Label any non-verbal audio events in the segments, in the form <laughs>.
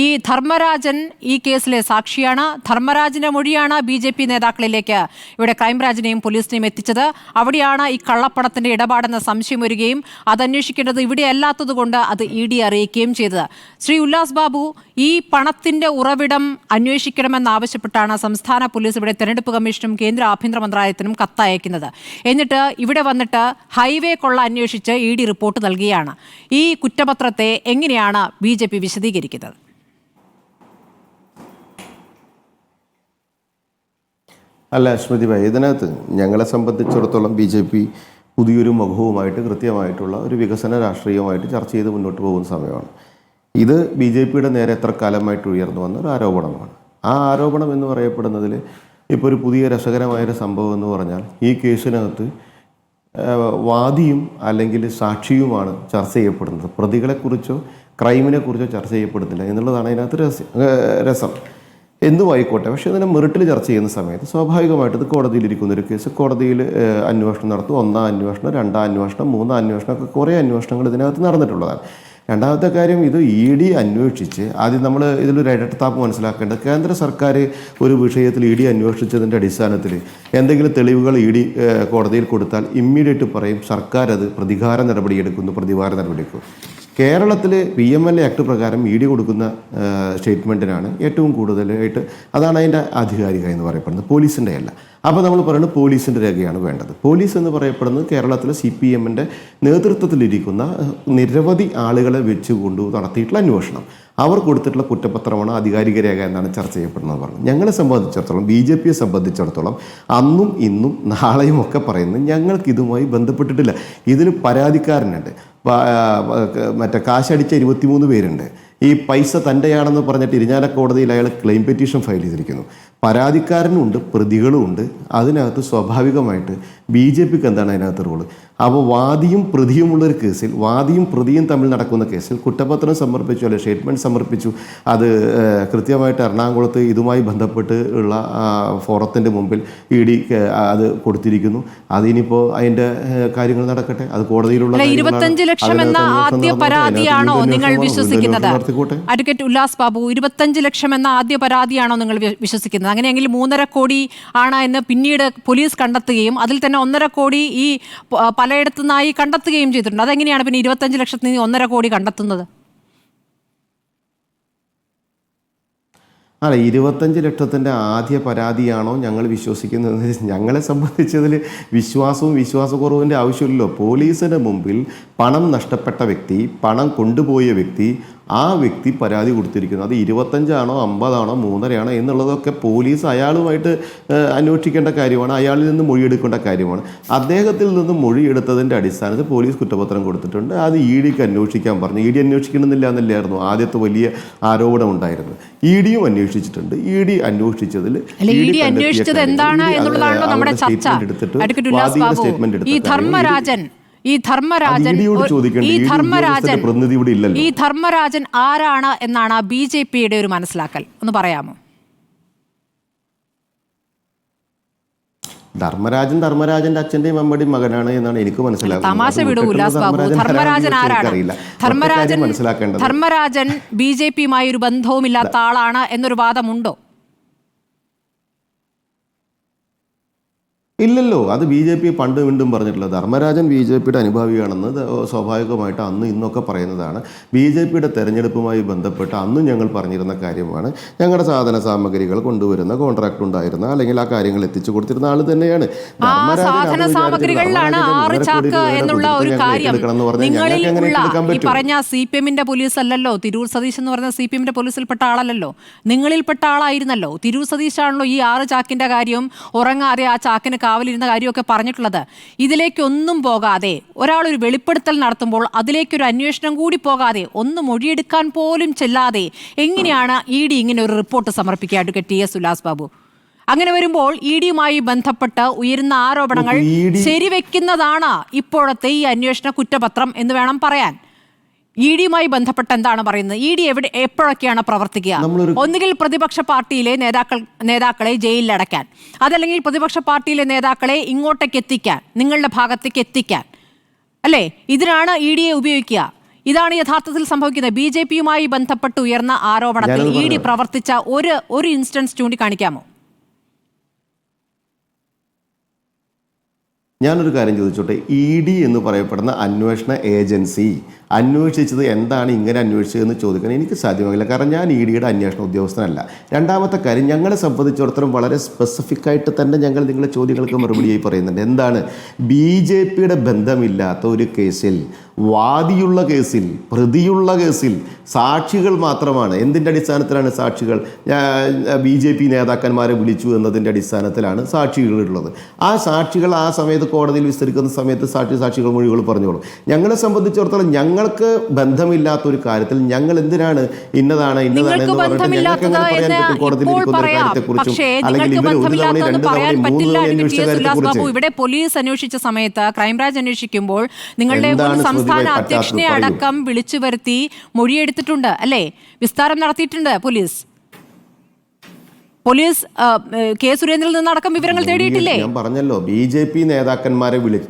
ഈ ധർമ്മരാജൻ ഈ കേസിലെ സാക്ഷിയാണ്. ധർമ്മരാജിന്റെ മൊഴിയാണ് ബി ജെ പി നേതാക്കളിലേക്ക് ഇവിടെ ക്രൈംബ്രാഞ്ചിനെയും പോലീസിനെയും എത്തിച്ചത്. അവിടെയാണ് ഈ കള്ളപ്പണത്തിന്റെ ഇടപാടെന്ന സംശയം വരികയും അത് അന്വേഷിക്കേണ്ടത് ഇവിടെ അല്ലാത്തതുകൊണ്ട് അത് ഇ ഡി അറിയിക്കുകയും ചെയ്തത്. ശ്രീ ഉല്ലാസ് ബാബു ഈ പണത്തിന്റെ ഉറവിടം അന്വേഷിക്കണമെന്നാവശ്യപ്പെട്ടാണ് സംസ്ഥാന പോലീസ് ഇവിടെ തെരഞ്ഞെടുപ്പ് കമ്മീഷനും കേന്ദ്ര ആഭ്യന്തര മന്ത്രാലയത്തിനും കത്തയക്കുന്നത്. എന്നിട്ട് ഇവിടെ വന്നിട്ട് ഹൈവേ കൊള്ള അന്വേഷിച്ച് ഇ ഡി റിപ്പോർട്ട് നൽകുകയാണ് ഈ കുറ്റപത്രത്തെ എങ്ങനെയാണ് ബി ജെ പി വിശദീകരിക്കുന്നത്? അല്ല അശ്മതി ഭായി ഇതിനകത്ത് ഞങ്ങളെ സംബന്ധിച്ചിടത്തോളം ബി ജെ പി പുതിയൊരു മുഖവുമായിട്ട് കൃത്യമായിട്ടുള്ള ഒരു വികസന രാഷ്ട്രീയമായിട്ട് ചർച്ച ചെയ്ത് മുന്നോട്ട് പോകുന്ന സമയമാണ്. ഇത് ബി ജെ പിയുടെ നേരെ എത്ര കാലമായിട്ട് ഉയർന്നു വന്ന ഒരു ആരോപണമാണ്. ആ ആരോപണം എന്ന് പറയപ്പെടുന്നതിൽ ഇപ്പോൾ ഒരു പുതിയ രസകരമായൊരു സംഭവം എന്ന് പറഞ്ഞാൽ ഈ കേസിനകത്ത് വാദിയും അല്ലെങ്കിൽ സാക്ഷിയുമാണ് ചർച്ച ചെയ്യപ്പെടുന്നത്. പ്രതികളെക്കുറിച്ചോ ക്രൈമിനെ കുറിച്ചോ ചർച്ച ചെയ്യപ്പെടുന്നില്ല എന്നുള്ളതാണ് അതിനകത്ത് രസം. രസം പക്ഷേ ഇതിനെ മെറിറ്റിൽ ചർച്ച ചെയ്യുന്ന സമയത്ത് സ്വാഭാവികമായിട്ട് ഇത് കോടതിയിലിരിക്കുന്ന ഒരു കേസ്. കോടതിയിൽ അന്വേഷണം നടത്തും. ഒന്നാം അന്വേഷണം രണ്ടാം അന്വേഷണം മൂന്നാം അന്വേഷണം ഒക്കെ കുറേ അന്വേഷണങ്ങൾ ഇതിനകത്ത് നടന്നിട്ടുള്ളതാണ്. രണ്ടാമത്തെ കാര്യം ഇത് ഇ ഡി അന്വേഷിച്ച് ആദ്യം നമ്മൾ ഇതിലൊരു ഇടത്താപ്പ് മനസ്സിലാക്കേണ്ടത് കേന്ദ്ര സർക്കാർ ഒരു വിഷയത്തിൽ ഇ ഡി അന്വേഷിച്ചതിന്റെ അടിസ്ഥാനത്തിൽ എന്തെങ്കിലും തെളിവുകൾ ഇ ഡി കോടതിയിൽ കൊടുത്താൽ ഇമ്മീഡിയറ്റ് പറയും സർക്കാർ അത് പ്രതികാര നടപടിയെടുക്കുന്നു പ്രതിവാര നടപടിയെടുക്കും കേരളത്തിൽ P M L A act പ്രകാരം ഇ ഡി കൊടുക്കുന്ന സ്റ്റേറ്റ്മെന്റിനാണ് ഏറ്റവും കൂടുതലായിട്ട് അതാണ് അതിന്റെ ആധികാരിക എന്ന് പറയപ്പെടുന്നത്. പോലീസിന്റെ അല്ല. അപ്പോൾ നമ്മൾ പറയുന്നത് പോലീസിന്റെ രേഖയാണ് വേണ്ടത്. പോലീസ് എന്ന് പറയപ്പെടുന്നത് കേരളത്തിലെ സി പി എമ്മിന്റെ നേതൃത്വത്തിലിരിക്കുന്ന നിരവധി ആളുകളെ വെച്ചുകൊണ്ട് നടത്തിയിട്ടുള്ള അന്വേഷണം. അവർ കൊടുത്തിട്ടുള്ള കുറ്റപത്രമാണ് ആധികാരിക രേഖ എന്നാണ് ചർച്ച ചെയ്യപ്പെടുന്നത് പറഞ്ഞു ഞങ്ങളെ സംബന്ധിച്ചിടത്തോളം ബി ജെ പിയെ സംബന്ധിച്ചിടത്തോളം അന്നും ഇന്നും നാളെയും ഒക്കെ പറയുന്നത് ഞങ്ങൾക്ക് ഇതുമായി ബന്ധപ്പെട്ടിട്ടില്ല. ഇതിന് പരാതിക്കാരനുണ്ട്. മറ്റേ കാശടിച്ച ഇരുപത്തിമൂന്ന് പേരുണ്ട്. ഈ പൈസ തന്റെയാണെന്ന് പറഞ്ഞിട്ട് ഇരിഞ്ഞാല കോടതിയിൽ അയാൾ ക്ലെയിം പെറ്റീഷൻ ഫയൽ ചെയ്തിരിക്കുന്നു. പരാതിക്കാരനുണ്ട് പ്രതികളുമുണ്ട്. അതിനകത്ത് സ്വാഭാവികമായിട്ട് ബി ജെ പിക്ക് എന്താണ് അതിനകത്ത് റോൾ? അപ്പോൾ വാദിയും പ്രതിയുമുള്ളൊരു കേസിൽ വാദിയും പ്രതിയും തമ്മിൽ നടക്കുന്ന കേസിൽ കുറ്റപത്രം സമർപ്പിച്ചു അല്ലെ സ്റ്റേറ്റ്മെന്റ് സമർപ്പിച്ചു അത് കൃത്യമായിട്ട് എറണാകുളത്ത് ഇതുമായി ബന്ധപ്പെട്ട് ഉള്ള ഫോറത്തിന്റെ മുമ്പിൽ ഇ ഡി അത് കൊടുത്തിരിക്കുന്നു. അതിനിപ്പോൾ അതിന്റെ കാര്യങ്ങൾ നടക്കട്ടെ? അത് കോടതിയിലുള്ള. ഇരുപത്തഞ്ച് ലക്ഷം എന്ന ആദ്യ പരാതിയാണോ നിങ്ങൾ വിശ്വസിക്കുന്നത്? അഡ്വക്കേറ്റ് ഉല്ലാസ് ബാബു ഇരുപത്തഞ്ച് ലക്ഷം എന്ന ആദ്യ പരാതിയാണോ നിങ്ങൾ വിശ്വസിക്കുന്നത്? അങ്ങനെയെങ്കിൽ മൂന്നര കോടി ആണ് എന്ന് പിന്നീട് പോലീസ് കണ്ടെത്തുകയും അതിൽ തന്നെ ഒന്നര കോടി ഈ പലയിടത്തു നിന്നായി കണ്ടെത്തുകയും ചെയ്തിട്ടുണ്ട്. അതെങ്ങനെയാണ് പിന്നെ ഇരുപത്തഞ്ച് ലക്ഷത്തിൽ നിന്ന് ഒന്നര കോടി കണ്ടെത്തുന്നത്? അല്ല ഇരുപത്തഞ്ച് ലക്ഷത്തിന്റെ ആദ്യ പരാതിയാണോ ഞങ്ങൾ വിശ്വസിക്കുന്നത്? <laughs> ഞങ്ങളെ സംബന്ധിച്ചതിൽ വിശ്വാസവും വിശ്വാസക്കുറവിന്റെ ആവശ്യമില്ലല്ലോ. പോലീസിന്റെ മുമ്പിൽ പണം നഷ്ടപ്പെട്ട വ്യക്തി പണം കൊണ്ടുപോയ വ്യക്തി ആ വ്യക്തി പരാതി കൊടുത്തിരിക്കുന്നു. അത് ഇരുപത്തഞ്ചാണോ അമ്പതാണോ മൂന്നരയാണോ എന്നുള്ളതൊക്കെ പോലീസ് അയാളുമായിട്ട് അന്വേഷിക്കേണ്ട കാര്യമാണ്. അയാളിൽ നിന്ന് മൊഴിയെടുക്കേണ്ട കാര്യമാണ്. അദ്ദേഹത്തിൽ നിന്ന് മൊഴിയെടുത്തതിന്റെ അടിസ്ഥാനത്തിൽ പോലീസ് കുറ്റപത്രം കൊടുത്തിട്ടുണ്ട്. അത് ഇ ഡിക്ക് അന്വേഷിക്കാൻ പറഞ്ഞു. ഇ ഡി അന്വേഷിക്കണമെന്നില്ല എന്നല്ലായിരുന്നു. ആദ്യത്തെ വലിയ ആരോപണം ഉണ്ടായിരുന്നു ഇ ഡിയും അന്വേഷിച്ചിട്ടുണ്ട്. ഇ ഡി അന്വേഷിച്ചതിൽ സ്റ്റേറ്റ്മെന്റ് എടുത്തിട്ട് സ്റ്റേറ്റ്മെന്റ് ഈ ധർമ്മരാജൻ ഈ ധർമ്മരാജൻ. ഈ ധർമ്മരാജൻ. ഈ ധർമ്മരാജൻ ആരാണ് എന്നാണ് ബി ജെ പിയുടെ ഒരു മനസ്സിലാക്കൽ. ഒന്ന് പറയാമോ? ധർമ്മരാജൻ ധർമ്മരാജന്റെ അച്ഛന്റെയും അമ്മയുടെയും മകനാണ് എന്നാണ് എനിക്ക് മനസ്സിലാക്കുന്നത് തമാശ അത് വിടൂ വിട്ടിട്ടുള്ള ഉല്ലാസ് ബാബു. ധർമ്മരാജൻ ആരാണ് ധർമ്മരാജൻ മനസ്സിലാക്കേണ്ടത്. ധർമ്മരാജൻ ബി ജെ പിയുമായി ഒരു ബന്ധവുമില്ലാത്ത ആളാണ് എന്നൊരു വാദമുണ്ടോ? ഇല്ലല്ലോ. അത് ബി ജെ പി പണ്ട് വീണ്ടും പറഞ്ഞിട്ടുള്ളത്. ധർമ്മരാജൻ ബി ജെ പിയുടെ അനുഭാവിയാണെന്ന് സ്വാഭാവികമായിട്ട് അന്ന് ഇന്നൊക്കെ പറയുന്നതാണ്. ബി ജെ പിയുടെ തെരഞ്ഞെടുപ്പുമായി ബന്ധപ്പെട്ട് അന്നും ഞങ്ങൾ പറഞ്ഞിരുന്ന കാര്യമാണ്. ഞങ്ങളുടെ സാധന സാമഗ്രികൾ കൊണ്ടുവരുന്ന കോൺട്രാക്ട് ഉണ്ടായിരുന്ന അല്ലെങ്കിൽ ആ കാര്യങ്ങൾ എത്തിച്ചു കൊടുത്തിരുന്ന ആൾ തന്നെയാണ്. പറഞ്ഞ സി പി എമ്മിന്റെ പോലീസ് അല്ലല്ലോ തിരൂർ സതീഷ് എന്ന് പറഞ്ഞ സി പി എമ്മിന്റെ പോലീസിൽപ്പെട്ട ആളല്ലല്ലോ. നിങ്ങളിൽപ്പെട്ട ആളായിരുന്നല്ലോ. തിരൂർ സതീഷാണല്ലോ ഈ ആറ് ചാക്കിന്റെ കാര്യം ഉറങ്ങാതെ ആ ചാക്കിന് കാവലിരുന്ന കാര്യമൊക്കെ പറഞ്ഞിട്ടുള്ളത്. ഇതിലേക്കൊന്നും പോകാതെ ഒരാൾ ഒരു വെളിപ്പെടുത്തൽ നടത്തുമ്പോൾ അതിലേക്കൊരു അന്വേഷണം കൂടി പോകാതെ ഒന്ന് മൊഴിയെടുക്കാൻ പോലും ചെല്ലാതെ എങ്ങനെയാണ് ഇ ഡി ഇങ്ങനെ ഒരു റിപ്പോർട്ട് സമർപ്പിക്കുക? Advocate T S Ullas Babu. അങ്ങനെ വരുമ്പോൾ ഇ ഡിയുമായി ബന്ധപ്പെട്ട് ഉയരുന്ന ആരോപണങ്ങൾ ശരിവെക്കുന്നതാണ് ഇപ്പോഴത്തെ ഈ അന്വേഷണ കുറ്റപത്രം എന്ന് വേണം പറയാൻ. ഇ ഡിയുമായി ബന്ധപ്പെട്ട് എന്താണ് പറയുന്നത്? ഇ ഡി എവിടെ എപ്പോഴൊക്കെയാണ് പ്രവർത്തിക്കുക? ഒന്നുകിൽ പ്രതിപക്ഷ പാർട്ടിയിലെ നേതാക്കൾ നേതാക്കളെ ജയിലിലടയ്ക്കാൻ അതല്ലെങ്കിൽ പ്രതിപക്ഷ പാർട്ടിയിലെ നേതാക്കളെ ഇങ്ങോട്ടേക്ക് എത്തിക്കാൻ നിങ്ങളുടെ ഭാഗത്തേക്ക് എത്തിക്കാൻ. അല്ലേ? ഇതിനാണ് ഇ ഡിയെ ഉപയോഗിക്കുക. ഇതാണ് യഥാർത്ഥത്തിൽ സംഭവിക്കുന്നത്. ബി ജെ പിയുമായി ബന്ധപ്പെട്ട് ഉയർന്ന ആരോപണത്തിൽ ഇ ഡി പ്രവർത്തിച്ച ഒരു ഒരു ഇൻസ്റ്റൻസ് ചൂണ്ടിക്കാണിക്കാമോ? ഞാനൊരു കാര്യം ചോദിച്ചോട്ടെ. ഇ ഡി എന്ന് പറയപ്പെടുന്ന അന്വേഷണ ഏജൻസി അന്വേഷിച്ചത് എന്താണ് ഇങ്ങനെ അന്വേഷിച്ചതെന്ന് ചോദിക്കാൻ എനിക്ക് സാധ്യമാകില്ല കാരണം ഞാൻ ഇ ഡിയുടെ അന്വേഷണ ഉദ്യോഗസ്ഥനല്ല. രണ്ടാമത്തെ കാര്യം ഞങ്ങളെ സംബന്ധിച്ചിടത്തോളം വളരെ സ്പെസിഫിക് ആയിട്ട് തന്നെ ഞങ്ങൾ നിങ്ങളുടെ ചോദ്യങ്ങൾക്ക് മറുപടിയായി പറയുന്നുണ്ട്. എന്താണ്? ബി ജെ പിയുടെ ബന്ധമില്ലാത്ത ഒരു കേസിൽ വാദിയുള്ള കേസിൽ പ്രതിയുള്ള കേസിൽ സാക്ഷികൾ മാത്രമാണ്. എന്തിന്റെ അടിസ്ഥാനത്തിലാണ് സാക്ഷികൾ? ബി ജെ പി നേതാക്കന്മാരെ വിളിച്ചു എന്നതിന്റെ അടിസ്ഥാനത്തിലാണ് സാക്ഷികളുള്ളത്. ആ സാക്ഷികൾ ആ സമയത്ത് കോടതിയിൽ വിസ്തരിക്കുന്ന സമയത്ത് സാക്ഷി സാക്ഷികൾ മൊഴികൾ പറഞ്ഞോളും. ഞങ്ങളെ സംബന്ധിച്ചിടത്തോളം ഞങ്ങൾക്ക് ബന്ധമില്ലാത്ത ഒരു കാര്യത്തിൽ ഞങ്ങൾ എന്തിനാണ് ഇന്നതാണ് ഇന്നതാണ് എന്ന് പറഞ്ഞിട്ട് ഞങ്ങൾക്ക് എങ്ങനെ പറയാൻ പറ്റും? കോടതിയിൽ ഇരിക്കുന്ന ഒരു കാര്യത്തെക്കുറിച്ചും അല്ലെങ്കിൽ ഇവർ ഒരു തവണ രണ്ട് തവണ മൂന്ന് തവണ അന്വേഷിച്ച. കാര്യത്തെക്കുറിച്ച് ഇവിടെ പോലീസ് അന്വേഷിച്ച സമയത്ത് ക്രൈംബ്രാഞ്ച് അന്വേഷിക്കുമ്പോൾ നിങ്ങളുടെ സംസ്ഥാന അധ്യക്ഷനെ അടക്കം വിളിച്ചു വരുത്തി മൊഴിയെടുത്തിട്ടുണ്ട് അല്ലേ? വിസ്താരം നടത്തിയിട്ടുണ്ട് പോലീസ്. പോലീസ് കെ സുരേന്ദ്രനിൽ നിന്നടക്കം വിവരങ്ങൾ തേടിയിട്ടില്ലേ? ഞാൻ പറഞ്ഞല്ലോ ബി ജെ പി നേതാക്കന്മാരെ വിളി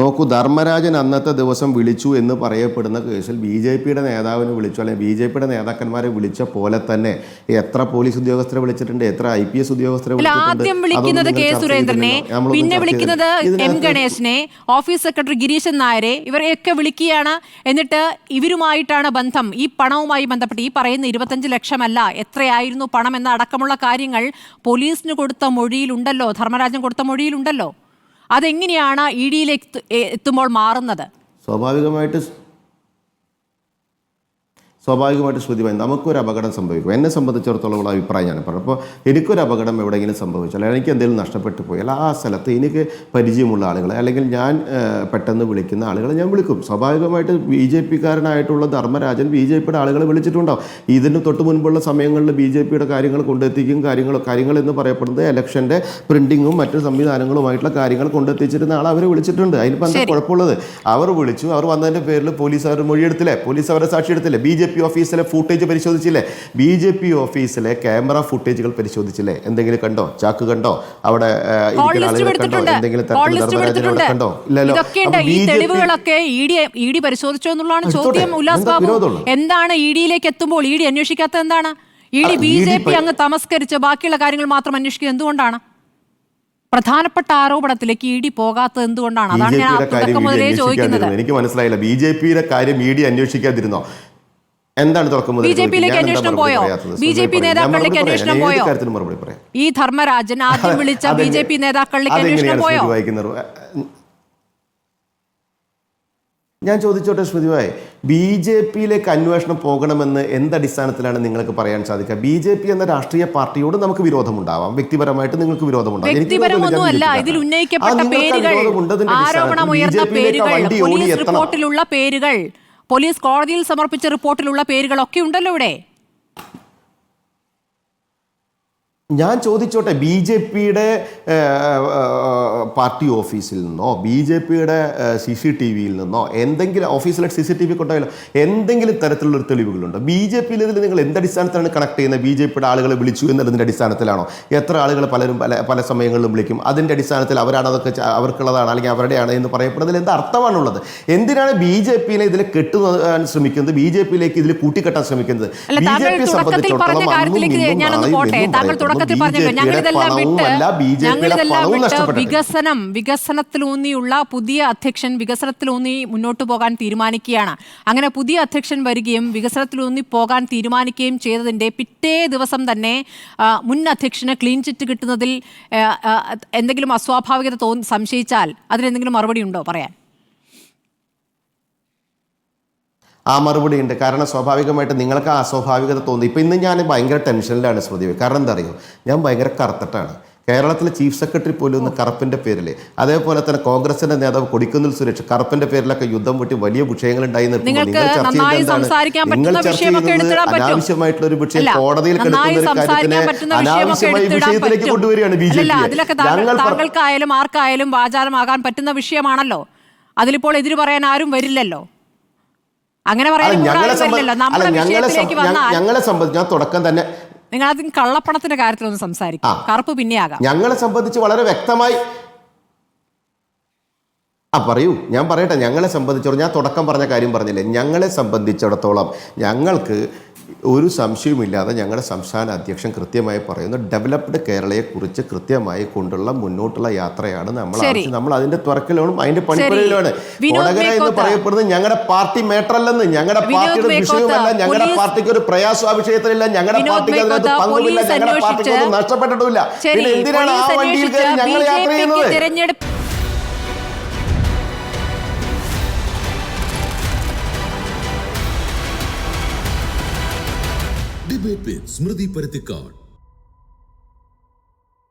നോക്കൂ ധർമ്മരാജൻ അന്നത്തെ ദിവസം വിളിച്ചു എന്ന് പറയപ്പെടുന്ന കേസിൽ ബി ജെ പിയുടെ നേതാവിനെ വിളിച്ചു അല്ലെങ്കിൽ ബി ജെ പിയുടെ നേതാക്കന്മാരെ വിളിച്ച പോലെ തന്നെ എത്ര പോലീസ് ഉദ്യോഗസ്ഥരെ വിളിച്ചിട്ടുണ്ട് എത്ര ഐ പി എസ് ഉദ്യോഗസ്ഥരെ ആദ്യം വിളിക്കുന്നത് കെ സുരേന്ദ്രനെ പിന്നെ വിളിക്കുന്നത്. എം ഗണേശനെ ഓഫീസ് സെക്രട്ടറി ഗിരീശൻ നായരെ ഇവരെയൊക്കെ വിളിക്കുകയാണ് എന്നിട്ട് ഇവരുമായിട്ടാണ് ബന്ധം. ഈ പണവുമായി ബന്ധപ്പെട്ട് ഈ പറയുന്ന ഇരുപത്തഞ്ച് ലക്ഷമല്ല എത്രയായിരുന്നു പണം എന്ന അടക്കമുള്ള കാര്യങ്ങൾ പോലീസിന് കൊടുത്ത മൊഴിയിലുണ്ടല്ലോ ധർമ്മരാജൻ കൊടുത്ത മൊഴിയിലുണ്ടല്ലോ? അതെങ്ങനെയാണ് ഇ ഡിയിലേക്ക് എത്തുമ്പോൾ മാറുന്നത്? സ്വാഭാവികമായിട്ട് സ്വാഭാവികമായിട്ട് ശ്രുതിമായി നമുക്കൊരു അപകടം സംഭവിക്കും. എന്നെ സംബന്ധിച്ചിടത്തോളം ഉള്ള അഭിപ്രായം ഞാൻ പറഞ്ഞു അപ്പോൾ എനിക്കൊരു അപകടം എവിടെയെങ്കിലും സംഭവിച്ചാൽ അല്ലെങ്കിൽ എനിക്ക് എന്തെങ്കിലും നഷ്ടപ്പെട്ടു പോയാൽ ആ സ്ഥലത്ത് എനിക്ക് പരിചയമുള്ള ആളുകളെ അല്ലെങ്കിൽ ഞാൻ പെട്ടെന്ന് വിളിക്കുന്ന ആളുകളെ ഞാൻ വിളിക്കും. സ്വാഭാവികമായിട്ട് ബി ജെ പിക്കാരനായിട്ടുള്ള ധർമ്മരാജൻ ബി ജെ പിയുടെ ആളുകളെ വിളിച്ചിട്ടുണ്ടാവും. ഇതിന് തൊട്ട് മുൻപുള്ള സമയങ്ങളിൽ ബി ജെ പിയുടെ കാര്യങ്ങൾ കൊണ്ടെത്തിക്കും കാര്യങ്ങൾ കാര്യങ്ങൾ എന്ന് പറയപ്പെടുന്നത് ഇലക്ഷന്റെ പ്രിന്റിങ്ങും മറ്റു സംവിധാനങ്ങളുമായിട്ടുള്ള കാര്യങ്ങൾ കൊണ്ടെത്തിച്ചിരുന്ന ആൾ അവരെ വിളിച്ചിട്ടുണ്ട്. അതിനിപ്പോൾ എന്താ. കുഴപ്പമുള്ളത്? അവർ വിളിച്ചു. അവർ വന്നതിന്റെ പേരിൽ പോലീസ് അവർ മൊഴിയെടുത്തില്ലേ? പോലീസ് അവരെ സാക്ഷിയെടുത്തില്ലേ? ബി ജെ പി ഓഫീസിലെ ഫുട്ടേജ് പരിശോധിച്ചില്ലേ? ബി ജെ പി ഓഫീസിലെ ക്യാമറ ഫുട്ടേജുകൾ പരിശോധിച്ചില്ലേ? എന്തെങ്കിലും കണ്ടോ? ചാക്ക് കണ്ടോ? അവിടെ കണ്ടോ? എന്തെങ്കിലും കണ്ടോ? ഇല്ലല്ലോ. തെളിവുകളൊക്കെ ഇ ഡി പരിശോധിച്ചോ എന്നുള്ളതാണ് ചോദ്യം. ഉല്ലാസ് ബാബു എന്താണ് ഇ ഡിയിലേക്ക് എത്തുമ്പോൾ ഇ ഡി അന്വേഷിക്കാത്ത എന്താണ്? E D B J P അങ്ങ് തമസ്കരിച്ച് ബാക്കിയുള്ള കാര്യങ്ങൾ മാത്രം അന്വേഷിക്കുക എന്തുകൊണ്ടാണ്? പ്രധാനപ്പെട്ട ആരോപണത്തിലേക്ക് ഇ ഡി പോകാത്തത് എന്തുകൊണ്ടാണ്? അതാണ് ഞാൻ തുടക്കം മുതലേ ചോദിക്കുന്നത്. എനിക്ക് മനസ്സിലായില്ല. ബി ജെ പിയുടെ കാര്യം ഇ ഡി അന്വേഷിക്കാതിരുന്നോ? എന്താണ് ബി ജെ BJP യിലേക്ക് അന്വേഷണം പോയോ? ബി ജെ പി നേതാക്കളിലേക്ക് അന്വേഷണം പോയോ? മറുപടി പറയാം. ഈ ധർമ്മരാജൻ ആദ്യം വിളിച്ച ബി ജെ പി നേതാക്കളിലേക്ക് അന്വേഷണം പോയോ? ഞാൻ ചോദിച്ചോട്ടെ ശ്രുതിവായ് ബി ജെ പിയിലേക്ക് അന്വേഷണം പോകണമെന്ന് എന്തടിസ്ഥാനത്തിലാണ് നിങ്ങൾക്ക് പറയാൻ സാധിക്കുക? ബി ജെ പി എന്ന രാഷ്ട്രീയ പാർട്ടിയോട് നമുക്ക് വിരോധമുണ്ടാവാം. വ്യക്തിപരമായിട്ട് നിങ്ങൾക്ക് വിരോധമുണ്ടാവാം. പേരുകൾ ആരോപണം ഉയർന്ന പോലീസ് റിപ്പോർട്ടിലുള്ള പേരുകൾ പോലീസ് കോടതിയിൽ സമർപ്പിച്ച റിപ്പോർട്ടിലുള്ള പേരുകളൊക്കെ ഉണ്ടല്ലോ ഇവിടെ. ഞാൻ ചോദിച്ചോട്ടെ ബി ജെ പിയുടെ പാർട്ടി ഓഫീസിൽ നിന്നോ ബി ജെ പിയുടെ സി സി ടി വിയിൽ നിന്നോ എന്തെങ്കിലും ഓഫീസിലെ സി സി ടി വി കൊണ്ടായാലോ എന്തെങ്കിലും തരത്തിലുള്ള ഒരു തെളിവുകളുണ്ടോ? ബി ജെ പിയിൽ ഇതിൽ നിങ്ങൾ എന്തടിസ്ഥാനത്തിലാണ് കണക്ട് ചെയ്യുന്നത്? ബി ജെ പിയുടെ ആളുകളെ വിളിച്ചു എന്നുള്ളതിന്റെ അടിസ്ഥാനത്തിലാണോ? എത്ര ആളുകൾ പലരും പല പല സമയങ്ങളിലും വിളിക്കും? അതിന്റെ അടിസ്ഥാനത്തിൽ അവരാണ് അതൊക്കെ അവർക്കുള്ളതാണ് അല്ലെങ്കിൽ അവരുടെയാണ് എന്ന് പറയപ്പെടുന്നതിൽ എന്ത് അർത്ഥമാണുള്ളത്? എന്തിനാണ് ബി ജെ പിയിലെ ഇതിൽ കെട്ടുവാൻ ശ്രമിക്കുന്നത്? ബി ജെ പിയിലേക്ക് ഇതിൽ കൂട്ടിക്കെട്ടാൻ ശ്രമിക്കുന്നത്? ബി ജെ പിയെ സംബന്ധിച്ചിടത്തോളം അന്നും ഇന്നും നാളെയും തുടക്കത്തിൽ പറഞ്ഞല്ലോ ഞങ്ങളിതെല്ലാം വിട്ട് ഞങ്ങളിതെല്ലാം വിട്ട് വികസനം വികസനത്തിലൂന്നിയുള്ള പുതിയ അധ്യക്ഷൻ വികസനത്തിലൂന്നി മുന്നോട്ട് പോകാൻ തീരുമാനിക്കുകയാണ്. അങ്ങനെ പുതിയ അധ്യക്ഷൻ വരികയും വികസനത്തിലൂന്നി പോകാൻ തീരുമാനിക്കുകയും ചെയ്തതിന്റെ പിറ്റേ ദിവസം തന്നെ മുൻ അധ്യക്ഷന് ക്ലീൻ ചിറ്റ് കിട്ടുന്നതിൽ എന്തെങ്കിലും അസ്വാഭാവികത തോന്നി സംശയിച്ചാൽ അതിനെന്തെങ്കിലും മറുപടി ഉണ്ടോ പറയാൻ? ആ മറുപടി ഉണ്ട്. കാരണം സ്വാഭാവികമായിട്ട് നിങ്ങൾക്ക് ആ അസ്വാഭാവികത തോന്നി. ഇപ്പം ഇന്ന് ഞാൻ ഭയങ്കര ടെൻഷനിലാണ് സ്മൃതി. കാരണം എന്താ അറിയോ ഞാൻ ഭയങ്കര കറുത്തിട്ടാണ്. കേരളത്തിലെ ചീഫ് സെക്രട്ടറി പോലും ഒന്ന് കറുപ്പിന്റെ പേരിൽ അതേപോലെ തന്നെ കോൺഗ്രസിന്റെ നേതാവ് കൊടിക്കുന്നിൽ സുരേഷ് കറുപ്പിന്റെ പേരിലൊക്കെ യുദ്ധം വെട്ടി വലിയ വിഷയങ്ങൾ ഉണ്ടായി നിങ്ങൾ ചർച്ച ചെയ്യുന്നത് നിങ്ങൾ ചർച്ച. അനാവശ്യമായിട്ടുള്ള ഒരു വിഷയം കോടതിയിൽ കിടക്കുന്ന ഒരു കാര്യത്തിനെ അനാവശ്യമായി വിഷയത്തിലേക്ക് കൊണ്ടുവരികയാണ് ബി ജെ പി താങ്കൾക്കായാലും ആർക്കായാലും വാചാലമാകാൻ പറ്റുന്ന വിഷയമാണല്ലോ. അതിലിപ്പോൾ എതിര് പറയാൻ ആരും വരില്ലല്ലോ. അങ്ങനെ ഞങ്ങളെ സംബന്ധിച്ച് ഞാൻ തുടക്കം തന്നെ നിങ്ങൾ ആദ്യം കള്ളപ്പണത്തിന്റെ കാര്യത്തിലൊന്ന് സംസാരിക്കാം. കറുപ്പ് പിന്നെയാകാം. ഞങ്ങളെ സംബന്ധിച്ച് വളരെ വ്യക്തമായി ആ പറയൂ. ഞാൻ പറയട്ടെ ഞങ്ങളെ സംബന്ധിച്ചിടത്തോളം ഞാൻ തുടക്കം പറഞ്ഞ കാര്യം പറഞ്ഞില്ലേ? ഞങ്ങളെ സംബന്ധിച്ചിടത്തോളം ഞങ്ങൾക്ക് ഒരു സംശയവുമില്ലാതെ ഞങ്ങളുടെ സംസ്ഥാന അധ്യക്ഷൻ കൃത്യമായി പറയുന്നു ഡെവലപ്ഡ് കേരളയെക്കുറിച്ച് കൃത്യമായി കൊണ്ടുള്ള മുന്നോട്ടുള്ള യാത്രയാണ് നമ്മൾ. നമ്മൾ അതിന്റെ തുറക്കലാണ് അതിന്റെ പണിപ്പുരയിലാണ് കൊടകര എന്ന് പറയപ്പെടുന്നത് ഞങ്ങളുടെ പാർട്ടി മേട്ടറല്ലെന്ന് ഞങ്ങളുടെ പാർട്ടിയുടെ വിഷയമല്ല ഞങ്ങളുടെ പാർട്ടിക്ക് ഒരു പ്രയാസം ആ വിഷയത്തിലില്ല ഞങ്ങളുടെ പാർട്ടിക്ക് അതിനകത്ത് പങ്കുമില്ല ഞങ്ങളുടെ പാർട്ടിക്ക് ഒന്നും നഷ്ടപ്പെട്ടിട്ടില്ല പിന്നെ എന്തിനാണ് ആ വണ്ടിയിൽ കയറി ഞങ്ങൾ യാത്ര ചെയ്യുന്നത്? പിക്ക് തിരഞ്ഞെടുപ്പ്